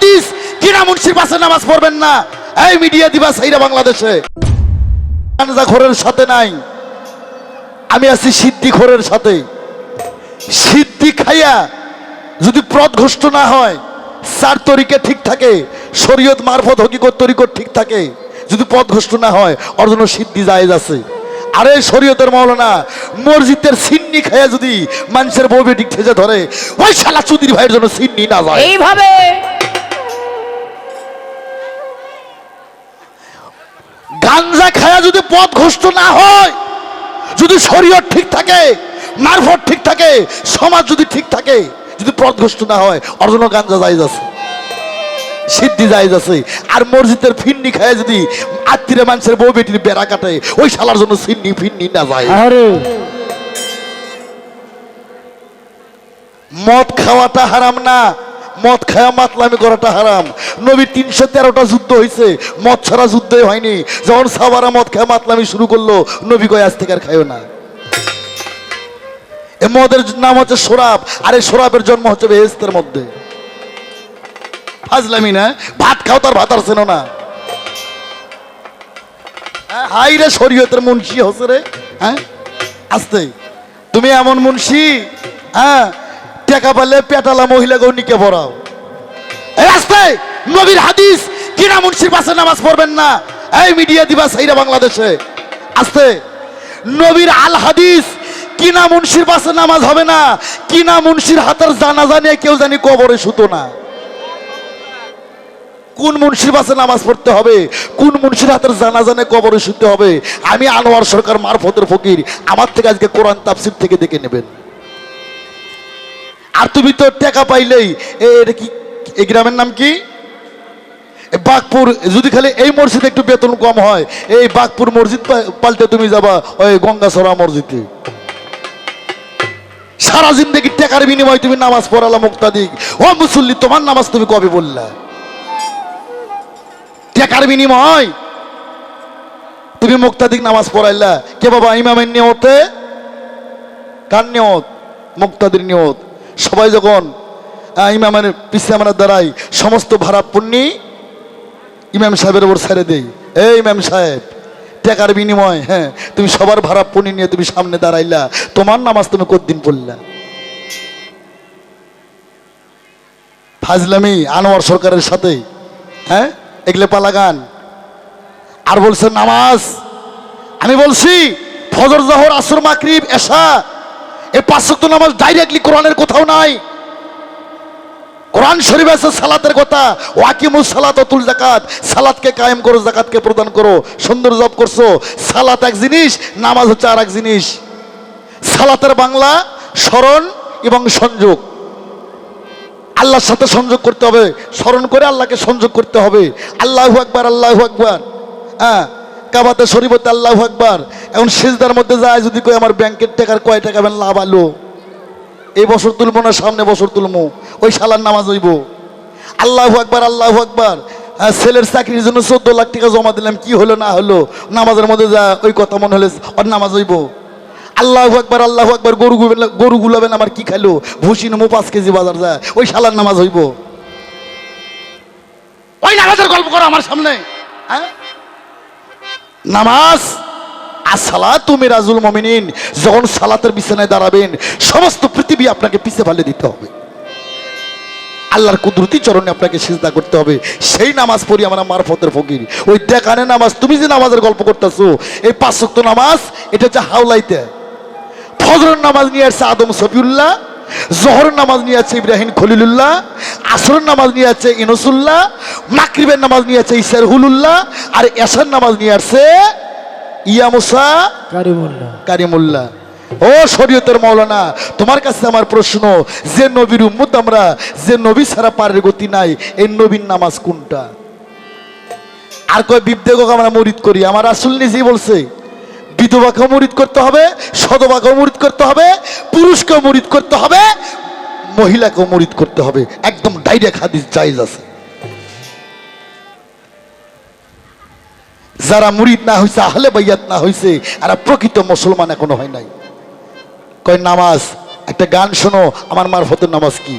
হাদিস, কিনা মুন্সির পাশে নামাজ পড়বেন না। এই মিডিয়া দিবা সাইরা বাংলাদেশে। ঘোরের সাথে নাই। আমি আছি সিদ্ধি ঘোরের সাথে। সিদ্ধি খাইয়া যদি প্রদঘষ্ট না হয়, সার তরিকে ঠিক থাকে, শরীয়ত মারফত হকিকত তরিকত ঠিক থাকে, যদি পথঘষ্ট না হয়, ওর জন্য সিদ্ধি জায়েজ আছে। আরে শরীয়তের মৌলানা মসজিদের সিন্নি খাইয়া যদি মানুষের বউ বেটিক ঠেজে ধরে, ওই শালা চুদির ভাইয়ের জন্য সিন্নি না যায়। এইভাবে গাঞ্জা খায়া যদি পথ ঘষ্ট না হয় যদি শরীয়ত ঠিক থাকে মারফত ঠিক থাকে সমাজ যদি ঠিক থাকে যদি পথ ঘষ্ট না হয় অর্জন গাঞ্জা জায়জ আছে। সিদ্ধি জায়জ আছে। আর মসজিদের ফিন্নি খায় যদি আত্মীয় মানুষের বউ বেটির বেড়া কাটে ওই শালার জন্য সিন্নি ফিন্নি না যায়। মদ খাওয়াটা হারাম না। মদ খাওয়া মাতলামি করাটা হারাম। নবী তিনশো তেরোটা যুদ্ধ হয়েছে মদ ছাড়া যুদ্ধই হয়নি। যখন সাবারা মদ খাওয়া মাতলামি শুরু করল নবী কয় আজ থেকে আর খাইও না। এ মদের নাম হচ্ছে সোরাব আর এই সোরাবের জন্ম হচ্ছে বেহেস্তের মধ্যে। ফাজলামি না ভাত খাও তার ভাত আর চেনো না। হ্যাঁ, হাই রে শরীয়তের মুন্সি হচ্ছে রে হ্যাঁ? আসতে। তুমি এমন মুন্সি হ্যাঁ? টেকা পালে পেটালা মহিলা গৌনিকে পড়াও। রাস্তায় নবীর হাদিস, কিনা মুন্সির পাশে নামাজ পড়বেন না। এই মিডিয়া দিবা সাইরা বাংলাদেশে। আসতে। নবীর আল হাদিস, কিনা মুন্সির পাশে নামাজ হবে না, কিনা মুন্সির হাতের জানাজা নিয়ে কেউ জানি কবরে শুতো না। কোন মুন্সির পাশে নামাজ পড়তে হবে, কোন মুন্সির হাতের জানাজানে কবরে শুতে হবে? আমি আনোয়ার সরকার মারফতের ফকির, আমার থেকে আজকে কোরআন তাফসির থেকে দেখে নেবেন। আর তুমি তো টাকা পাইলেই এটা কি, এই গ্রামের নাম কি? এ, বাগপুর, যদি খালি এই মসজিদে একটু বেতন কম হয়, এই বাগপুর মসজিদ পাল্টে তুমি যাবা, ওই গঙ্গাসরা মসজিদে। সারা জিন্দগি টাকার বিনিময়ে তুমি নামাজ পড়ালা, মুক্তাদিক। ও মুসল্লি, তোমার নামাজ তুমি কবে বললা টাকার বিনিময়? তুমি মুক্তাদিক নামাজ পড়াইলা। কে বাবা, ইমামের নিয়তে? কার নিয়ত? মুক্তাদির নিয়ত? সবাই যখন ইমামের পিছিয়ে আমরা দাঁড়াই সমস্ত ভাড়া পুণ্যি ইমাম সাহেবের ওপর ছেড়ে দেই। এই ইমাম সাহেব, টাকার বিনিময় হ্যাঁ তুমি সবার ভাড়া পুণ্যি নিয়ে তুমি সামনে দাঁড়াইলা, তোমার নামাজ তুমি কতদিন পড়লা? ফাজলামি আনোয়ার সরকারের সাথে হ্যাঁ এগুলো পালাগান আর বলছে, নামাজ, আমি বলছি, ফজর, জহর, আসর মাকরিব এশা এই পাঁচশক্ত নামাজ ডাইরেক্টলি কোরআনের কোথাও নাই। কোরআন শরীফ আছে সালাতের কথা। ওয়াকিমুস সালাত তুল জাকাত সালাতকে কায়েম করো জাকাতকে প্রদান করো। সুন্দর জব করছ। সালাত এক জিনিস, নামাজ হচ্ছে আর এক জিনিস। সালাতের বাংলা স্মরণ এবং সংযোগ। আল্লাহর সাথে সংযোগ করতে হবে। স্মরণ করে আল্লাহকে সংযোগ করতে হবে। আল্লাহ আকবার আল্লাহ আকবার। হ্যাঁ। কাবাতে শরীফতে আল্লাহ আকবার। এখন সেজদার মধ্যে যায় যদি কই আমার ব্যাংকের টাকার কয় টাকা বেন লাভ আলো? এই বছর তুলবো না সামনে বছর তুলবো ওই শালার নামাজ হইব। আল্লাহ আকবার আল্লাহ আকবার। হ্যাঁ, ছেলের চাকরির জন্য চোদ্দ লাখ টাকা জমা দিলাম কি হলো না হলো? নামাজের মধ্যে যা ওই কথা মনে হলে ওর নামাজ হইব। আল্লাহ আকবার আল্লাহ আকবার গরু গরু গুলাবেন আমার কি খাইলো? ভুসি নমো পাঁচ কেজি বাজার যায়। ওই শালার নামাজ হইব। ওই নামাজের গল্প করো আমার সামনে। হ্যাঁ? নামাজ আসলা তুমি রাজুল মমিনিন, যখন সালাতের বিছানায় দাঁড়াবেন, সমস্ত পৃথিবী আপনাকে পিছে ফেলে দিতে হবে। আল্লাহর কুদরতি চরণে আপনাকে সিজদা করতে হবে। সেই নামাজ পড়ি আমরা মারফতের ফকির। ওই দেখানে নামাজ, তুমি যে নামাজের গল্প করতেছো, এই পাঁচ নামাজ, এটা হচ্ছে হাওলাইতে। ফজরের নামাজ নিয়ে আসছে আদম সফিউল্লাহ জহরের নামাজ নিয়ে আছে ইব্রাহিম খলিলুল্লাহ আসরের নামাজ নিয়ে আছে ইনসুল্লাহ মাকরিবের নামাজ নিয়ে আছে ইসার হুলুল্লাহ আর এসার নামাজ নিয়ে আসছে ইয়ামুসা কারিমুল্লাহ। কারিমুল্লাহ। ও শরীয়তের মৌলানা তোমার কাছে আমার প্রশ্ন যে নবীর উম্মত আমরা যে নবী ছাড়া পারের গতি নাই এই নবীর নামাজ কোনটা? আর কয় বিদ্যেক আমরা মরিদ করি আমার আসল নিজেই বলছে বিধবাকেও মরিদ করতে হবে, সদবাকেও মরিদ করতে হবে, পুরুষকেও মরিদ করতে হবে, মহিলাকেও মরিদ করতে হবে। একদম ডাইরেক্ট হাদিস জায়েজ আছে। যারা মুরিদ না হয়েছে আহলে বাইয়াত না হয়েছে আর প্রকৃত মুসলমান এখনও হয় নাই। কয়, নামাজ, একটা গান শোনো, আমার মারফতের নামাজ কি?